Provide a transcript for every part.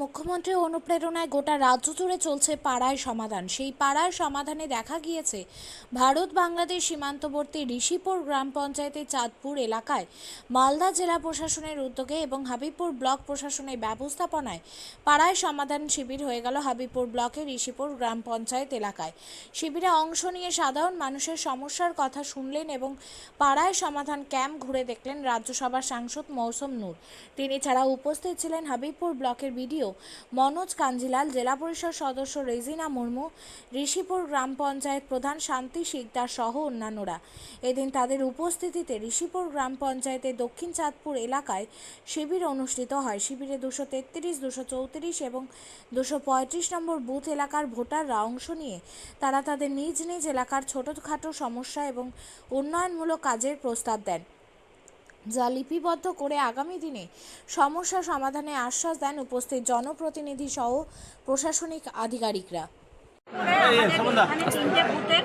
মুখ্যমন্ত্রীর অনুপ্রেরণায় গোটা রাজ্য জুড়ে চলছে পাড়ায় সমাধান। সেই পাড়ায় সমাধানে দেখা গিয়েছে ভারত বাংলাদেশ সীমান্তবর্তী ঋষিপুর গ্রাম পঞ্চায়েতের চাঁদপুর এলাকায় মালদা জেলা প্রশাসনের উদ্যোগে এবং হাবিবপুর ব্লক প্রশাসনের ব্যবস্থাপনায় পাড়ায় সমাধান শিবির হয়ে গেল হাবিবপুর ব্লকের ঋষিপুর গ্রাম পঞ্চায়েত এলাকায়। শিবিরে অংশ নিয়ে সাধারণ মানুষের সমস্যার কথা শুনলেন এবং পাড়ায় সমাধান ক্যাম্প ঘুরে দেখলেন রাজ্যসভার সাংসদ মৌসুম নূর। তিনি ছাড়া উপস্থিত ছিলেন হাবিবপুর ব্লকের বিডিও মনোজ কাঞ্জিলাল, জেলা পরিষদ সদস্য রেজিনা মুর্মু, ঋষিপুর গ্রাম পঞ্চায়েত প্রধান শান্তি শিকদার সহ অন্যান্যরা। এদিন তাদের উপস্থিতিতে ঋষিপুর গ্রাম পঞ্চায়েতের দক্ষিণ চাঁদপুর এলাকায় শিবির অনুষ্ঠিত হয়। শিবিরে দুশো তেত্রিশ, দুশো চৌত্রিশ এবং দুশো পঁয়ত্রিশ নম্বর বুথ এলাকার ভোটাররা অংশ নিয়ে তারা তাদের নিজ নিজ এলাকার ছোটোখাটো সমস্যা এবং উন্নয়নমূলক কাজের প্রস্তাব দেন। যা লিপিবদ্ধ করে আগামী দিনে সমস্যা সমাধানে আশ্বাস দেন উপস্থিত জনপ্রতিনিধি সহ প্রশাসনিক আধিকারিকরা।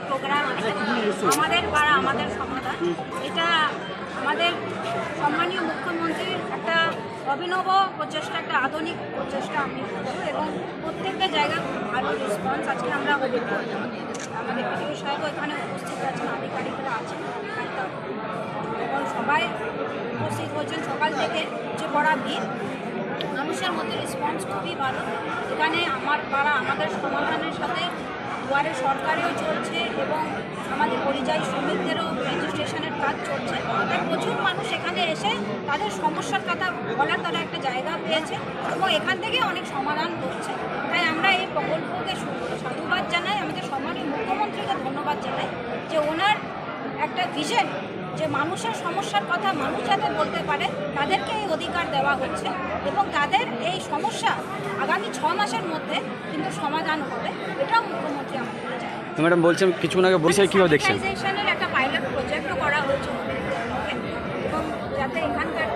প্রোগ্রাম আছে সমাধান। এটা আমাদের সম্মানীয় মুখ্যমন্ত্রীর একটা অভিনব প্রচেষ্টা, একটা আধুনিক প্রচেষ্টা আমি বলব, এবং প্রত্যেকটা জায়গায় খুব ভালো রেসপন্স আজকে আমরা আমাদের বিডিও সাহেব এখানে উপস্থিত আছেন, আধিকারিকরা আছেন একটা এবং সবাই উপস্থিত হয়েছেন সকাল থেকে যে পড়া ভিড় মানুষের মধ্যে রেসপন্স খুবই ভালো। এখানে আমার পাড়া, আমাদের সমাধানের সাথে দুয়ারে সরকারেও চলছে এবং আমাদের পরিযায়ী শ্রমিকদেরও রেজিস্ট্রেশনের কাজ চলছে। তাই প্রচুর মানুষ এখানে এসে তাদের সমস্যার কথা বলার তারা একটা জায়গা পেয়েছে এবং এখান থেকে অনেক সমাধান করছে। তাই আমরা এই প্রকল্পকে সাধুবাদ জানাই, আমাদের সম্মানীয় মুখ্যমন্ত্রীকে ধন্যবাদ জানাই যে ওনার একটা ভিশন যে মানুষের সমস্যার কথা মানুষ যাতে বলতে পারে তাদেরকে এই অধিকার দেওয়া হচ্ছে এবং তাদের এই সমস্যা আগামী ছ মাসের মধ্যে কিন্তু সমাধান হবে এটাও মুখ্যমন্ত্রী আমাদের চায় ম্যাডাম বলছেন কিছুক্ষণ আগে বরিশাল কীভাবে দেখছেন? একটা পাইলট প্রজেক্টও করা হয়েছে। এবং যাতে এখানকার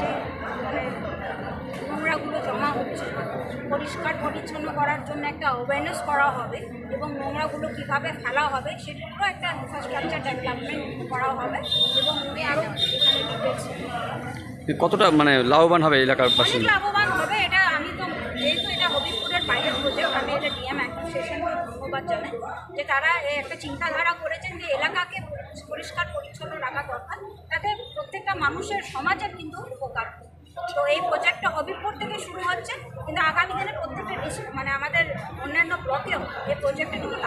পরিষ্কার পরিচ্ছন্ন করার জন্য একটা অ্যাওয়ারনেস করা হবে এবং নোংরাগুলো কীভাবে ফেলা হবে সেগুলো একটা ইনফ্রাস্ট্রাকচার ডেভেলপমেন্ট করা হবে এবং উনি আরও এখানে ডিটেলস কতটা মানে লাভবান হবে এলাকার বাসিন্দা? লাভবান হবে এটা আমি তো যেহেতু এটা হবিবপুরের বাইরের প্রজেক্ট আমি এটা ডিএম অ্যাসোসিয়েশনকে ধন্যবাদ জানাই। যে তারা একটা চিন্তাধারা করেছেন যে এলাকাকে পরিষ্কার পরিচ্ছন্ন রাখা দরকার তাতে প্রত্যেকটা মানুষের সমাজের কিন্তু উপকার। তো এই প্রজেক্টটা হবিপুর থেকে শুরু হচ্ছে, কিন্তু আগামী দিনে প্রত্যেকটা বেশি মানে আমাদের অন্যান্য ব্লকেও এই প্রজেক্টটা কিন্তু